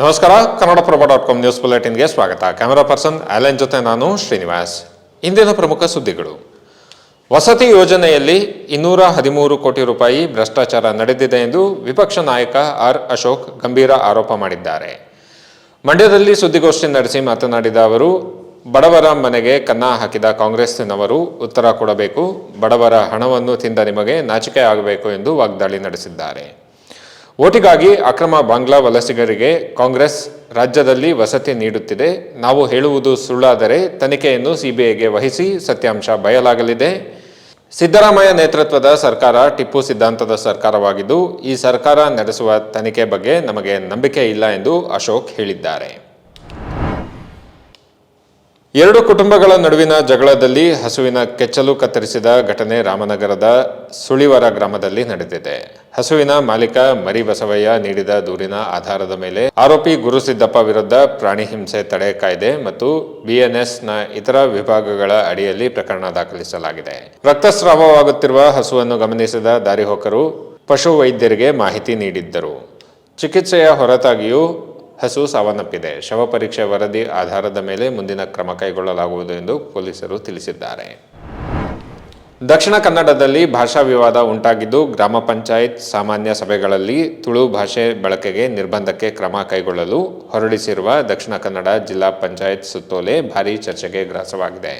ನಮಸ್ಕಾರ Kannadaprabha dot com news ಬುಲೆಟಿನ್ಗೆ ಸ್ವಾಗತ. ಕ್ಯಾಮರಾ ಪರ್ಸನ್ ಆಲೆನ್ ಜೊತೆ ನಾನು ಶ್ರೀನಿವಾಸ್. ಇಂದಿನ ಪ್ರಮುಖ ಸುದ್ದಿಗಳು. ವಸತಿ ಯೋಜನೆಯಲ್ಲಿ ಇನ್ನೂರ ಹದಿಮೂರು ಕೋಟಿ ರೂಪಾಯಿ ಭ್ರಷ್ಟಾಚಾರ ನಡೆದಿದೆ ಎಂದು ವಿಪಕ್ಷ ನಾಯಕ ಆರ್ ಅಶೋಕ್ ಗಂಭೀರ ಆರೋಪ ಮಾಡಿದ್ದಾರೆ. ಮಂಡ್ಯದಲ್ಲಿ ಸುದ್ದಿಗೋಷ್ಠಿ ನಡೆಸಿ ಮಾತನಾಡಿದ ಅವರು, ಬಡವರ ಮನೆಗೆ ಕನ್ನ ಹಾಕಿದ ಕಾಂಗ್ರೆಸ್ನವರು ಉತ್ತರ ಕೊಡಬೇಕು, ಬಡವರ ಹಣವನ್ನು ತಿಂದ ನಿಮಗೆ ನಾಚಿಕೆ ಆಗಬೇಕು ಎಂದು ವಾಗ್ದಾಳಿ ನಡೆಸಿದ್ದಾರೆ. ಓಟಿಗಾಗಿ ಅಕ್ರಮ ಬಾಂಗ್ಲಾ ವಲಸಿಗರಿಗೆ ಕಾಂಗ್ರೆಸ್ ರಾಜ್ಯದಲ್ಲಿ ವಸತಿ ನೀಡುತ್ತಿದೆ. ನಾವು ಹೇಳುವುದು ಸುಳ್ಳಾದರೆ ತನಿಖೆಯನ್ನು ಸಿಬಿಐಗೆ ವಹಿಸಿ ಸತ್ಯಾಂಶ ಬಯಲಾಗಲಿದೆ. ಸಿದ್ದರಾಮಯ್ಯ ನೇತೃತ್ವದ ಸರ್ಕಾರ ಟಿಪ್ಪು ಸಿದ್ಧಾಂತದ ಸರ್ಕಾರವಾಗಿದ್ದು, ಈ ಸರ್ಕಾರ ನಡೆಸುವ ತನಿಖೆ ಬಗ್ಗೆ ನಮಗೆ ನಂಬಿಕೆ ಇಲ್ಲ ಎಂದು ಅಶೋಕ್ ಹೇಳಿದ್ದಾರೆ. ಎರಡು ಕುಟುಂಬಗಳ ನಡುವಿನ ಜಗಳದಲ್ಲಿ ಹಸುವಿನ ಕೆಚ್ಚಲು ಕತ್ತರಿಸಿದ ಘಟನೆ ರಾಮನಗರದ ಸುಳಿವರ ಗ್ರಾಮದಲ್ಲಿ ನಡೆದಿದೆ. ಹಸುವಿನ ಮಾಲೀಕ ಮರಿ ಬಸವಯ್ಯ ನೀಡಿದ ದೂರಿನ ಆಧಾರದ ಮೇಲೆ ಆರೋಪಿ ಗುರುಸಿದ್ದಪ್ಪ ವಿರುದ್ಧ ಪ್ರಾಣಿ ಹಿಂಸೆ ತಡೆ ಕಾಯ್ದೆ ಮತ್ತು ಬಿಎನ್ಎಸ್ನ ಇತರ ವಿಭಾಗಗಳ ಅಡಿಯಲ್ಲಿ ಪ್ರಕರಣ ದಾಖಲಿಸಲಾಗಿದೆ. ರಕ್ತಸ್ರಾವವಾಗುತ್ತಿರುವ ಹಸುವನ್ನು ಗಮನಿಸಿದ ದಾರಿಹೋಕರು ಪಶು ವೈದ್ಯರಿಗೆ ಮಾಹಿತಿ ನೀಡಿದ್ದರು. ಚಿಕಿತ್ಸೆಯ ಹೊರತಾಗಿಯೂ ಹಸು ಸಾವನ್ನಪ್ಪಿದೆ ಶವ ಪರೀಕ್ಷೆ ವರದಿ ಆಧಾರದ ಮೇಲೆ ಮುಂದಿನ ಕ್ರಮ ಕೈಗೊಳ್ಳಲಾಗುವುದು ಎಂದು ಪೊಲೀಸರು ತಿಳಿಸಿದ್ದಾರೆ. ದಕ್ಷಿಣ ಕನ್ನಡದಲ್ಲಿ ಭಾಷಾ ವಿವಾದ ಉಂಟಾಗಿದ್ದು, ಗ್ರಾಮ ಪಂಚಾಯತ್ ಸಾಮಾನ್ಯ ಸಭೆಗಳಲ್ಲಿ ತುಳು ಭಾಷೆ ಬಳಕೆಗೆ ನಿರ್ಬಂಧಕ್ಕೆ ಕ್ರಮ ಕೈಗೊಳ್ಳಲು ಹೊರಡಿಸಿರುವ ದಕ್ಷಿಣ ಕನ್ನಡ ಜಿಲ್ಲಾ ಪಂಚಾಯತ್ ಸುತ್ತೋಲೆ ಭಾರೀ ಚರ್ಚೆಗೆ ಗ್ರಾಸವಾಗಿದೆ.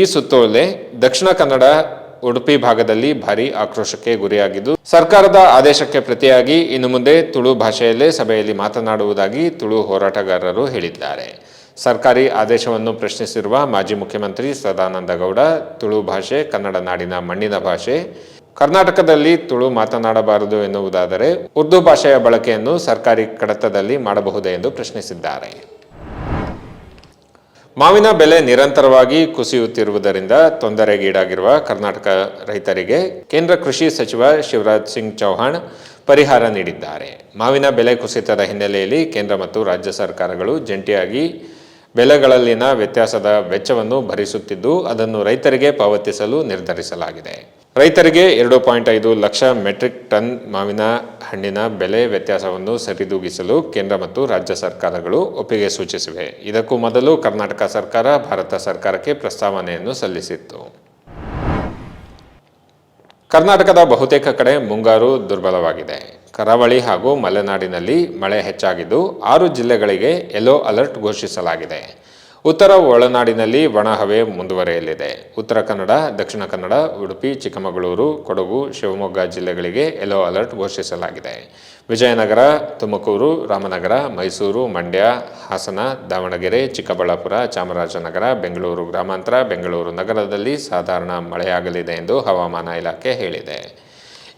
ಈ ಸುತ್ತೋಲೆ ದಕ್ಷಿಣ ಕನ್ನಡ ಉಡುಪಿ ಭಾಗದಲ್ಲಿ ಭಾರೀ ಆಕ್ರೋಶಕ್ಕೆ ಗುರಿಯಾಗಿದ್ದು, ಸರ್ಕಾರದ ಆದೇಶಕ್ಕೆ ಪ್ರತಿಯಾಗಿ ಇನ್ನು ಮುಂದೆ ತುಳು ಭಾಷೆಯಲ್ಲೇ ಸಭೆಯಲ್ಲಿ ಮಾತನಾಡುವುದಾಗಿ ತುಳು ಹೋರಾಟಗಾರರು ಹೇಳಿದ್ದಾರೆ. ಸರ್ಕಾರಿ ಆದೇಶವನ್ನು ಪ್ರಶ್ನಿಸಿರುವ ಮಾಜಿ ಮುಖ್ಯಮಂತ್ರಿ ಸದಾನಂದ ಗೌಡ ತುಳು ಭಾಷೆ, ಕನ್ನಡ ನಾಡಿನ ಮಣ್ಣಿನ ಭಾಷೆ, ಕರ್ನಾಟಕದಲ್ಲಿ ತುಳು ಮಾತನಾಡಬಾರದು ಎನ್ನುವುದಾದರೆ ಉರ್ದು ಭಾಷೆಯ ಬಳಕೆಯನ್ನು ಸರ್ಕಾರಿ ಕಡತದಲ್ಲಿ ಮಾಡಬಹುದೇ ಎಂದು ಪ್ರಶ್ನಿಸಿದ್ದಾರೆ. ಮಾವಿನ ಬೆಲೆ ನಿರಂತರವಾಗಿ ಕುಸಿಯುತ್ತಿರುವುದರಿಂದ ತೊಂದರೆಗೀಡಾಗಿರುವ ಕರ್ನಾಟಕ ರೈತರಿಗೆ ಕೇಂದ್ರ ಕೃಷಿ ಸಚಿವ ಶಿವರಾಜ್ ಸಿಂಗ್ ಚೌಹಾಣ್ ಪರಿಹಾರ ನೀಡಿದ್ದಾರೆ. ಮಾವಿನ ಬೆಲೆ ಕುಸಿತದ ಹಿನ್ನೆಲೆಯಲ್ಲಿ ಕೇಂದ್ರ ಮತ್ತು ರಾಜ್ಯ ಸರ್ಕಾರಗಳು ಜಂಟಿಯಾಗಿ ಬೆಲೆಗಳಲ್ಲಿನ ವ್ಯತ್ಯಾಸದ ವೆಚ್ಚವನ್ನು ಭರಿಸುತ್ತಿದ್ದು, ಅದನ್ನು ರೈತರಿಗೆ ಪಾವತಿಸಲು ನಿರ್ಧರಿಸಲಾಗಿದೆ. ರೈತರಿಗೆ ಎರಡು ಪಾಯಿಂಟ್ ಐದು ಲಕ್ಷ ಮೆಟ್ರಿಕ್ ಟನ್ ಮಾವಿನ ಹಣ್ಣಿನ ಬೆಲೆ ವ್ಯತ್ಯಾಸವನ್ನು ಸರಿದೂಗಿಸಲು ಕೇಂದ್ರ ಮತ್ತು ರಾಜ್ಯ ಸರ್ಕಾರಗಳು ಒಪ್ಪಿಗೆ ಸೂಚಿಸಿವೆ. ಇದಕ್ಕೂ ಮೊದಲು ಕರ್ನಾಟಕ ಸರ್ಕಾರ ಭಾರತ ಸರ್ಕಾರಕ್ಕೆ ಪ್ರಸ್ತಾವನೆಯನ್ನು ಸಲ್ಲಿಸಿತ್ತು. ಕರ್ನಾಟಕದ ಬಹುತೇಕ ಕಡೆ ಮುಂಗಾರು ದುರ್ಬಲವಾಗಿದೆ. ಕರಾವಳಿ ಹಾಗೂ ಮಲೆನಾಡಿನಲ್ಲಿ ಮಳೆ ಹೆಚ್ಚಾಗಿದ್ದು ಆರು ಜಿಲ್ಲೆಗಳಿಗೆ ಯೆಲ್ಲೋ ಅಲರ್ಟ್ ಘೋಷಿಸಲಾಗಿದೆ. ಉತ್ತರ ಒಳನಾಡಿನಲ್ಲಿ ಒಣಹವೆ ಮುಂದುವರೆಯಲಿದೆ. ಉತ್ತರ ಕನ್ನಡ, ದಕ್ಷಿಣ ಕನ್ನಡ, ಉಡುಪಿ, ಚಿಕ್ಕಮಗಳೂರು, ಕೊಡಗು, ಶಿವಮೊಗ್ಗ ಜಿಲ್ಲೆಗಳಿಗೆ ಯೆಲ್ಲೋ ಅಲರ್ಟ್ ಘೋಷಿಸಲಾಗಿದೆ. ವಿಜಯನಗರ, ತುಮಕೂರು, ರಾಮನಗರ, ಮೈಸೂರು, ಮಂಡ್ಯ, ಹಾಸನ, ದಾವಣಗೆರೆ, ಚಿಕ್ಕಬಳ್ಳಾಪುರ, ಚಾಮರಾಜನಗರ, ಬೆಂಗಳೂರು ಗ್ರಾಮಾಂತರ, ಬೆಂಗಳೂರು ನಗರದಲ್ಲಿ ಸಾಧಾರಣ ಮಳೆಯಾಗಲಿದೆ ಎಂದು ಹವಾಮಾನ ಇಲಾಖೆ ಹೇಳಿದೆ.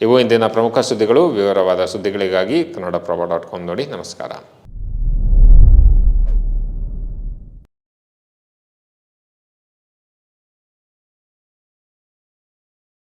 ಇವು ಇಂದಿನ ಪ್ರಮುಖ ಸುದ್ದಿಗಳು. ವಿವರವಾದ ಸುದ್ದಿಗಳಿಗಾಗಿ ಕನ್ನಡಪ್ರಭ ಡಾಟ್ ಕಾಮ್ ನೋಡಿ ನಮಸ್ಕಾರ.